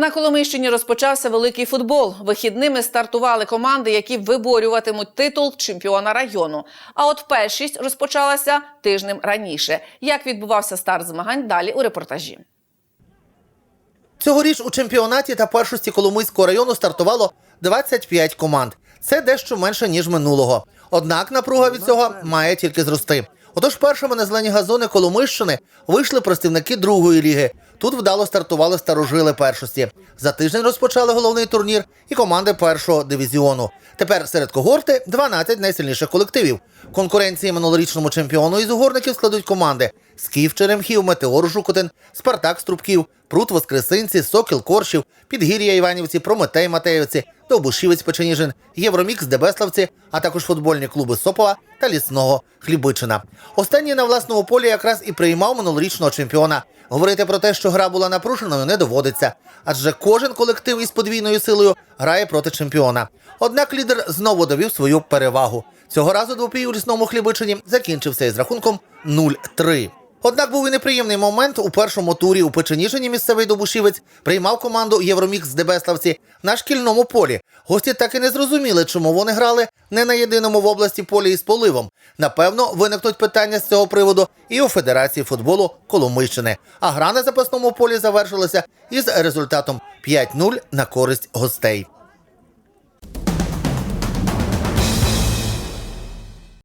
На Коломийщині розпочався великий футбол. Вихідними стартували команди, які виборюватимуть титул чемпіона району. А от першість розпочалася тижнем раніше. Як відбувався старт змагань? Далі у репортажі. Цьогоріч у чемпіонаті та першості Коломийського району стартувало 25 команд. Це дещо менше ніж минулого. Однак напруга від цього має тільки зрости. Отож, першими на зелені газони Коломийщини вийшли представники другої ліги. Тут вдало стартували старожили першості. За тиждень розпочали головний турнір і команди першого дивізіону. Тепер серед когорти 12 найсильніших колективів. Конкуренції минулорічному чемпіону із угорників складуть команди Скіф Черемхів, Метеор Жукотин, Спартак Струбків, Прут Воскресинці, Сокіл Коршів, Підгір'я Іванівці, Прометей Матеївці, Довбушівець Печеніжин, Євромікс Дебеславці, а також футбольні клуби Сопова та Лісного Хлібичина. Останній на власному полі якраз і приймав минулорічного чемпіона. Говорити про те, що гра була напруженою, не доводиться, адже кожен колектив із подвійною силою грає проти чемпіона. Однак лідер знову довів свою перевагу. Цього разу двопій у лісному хлібичині закінчився із рахунком 0-3. Однак був і неприємний момент у першому турі у Печеніжині місцевий добушівець приймав команду Євромікс з Дебеславці на шкільному полі. Гості так і не зрозуміли, чому вони грали не на єдиному в області полі із поливом. Напевно, виникнуть питання з цього приводу і у Федерації футболу Коломийщини. А гра на запасному полі завершилася із результатом 5-0 на користь гостей.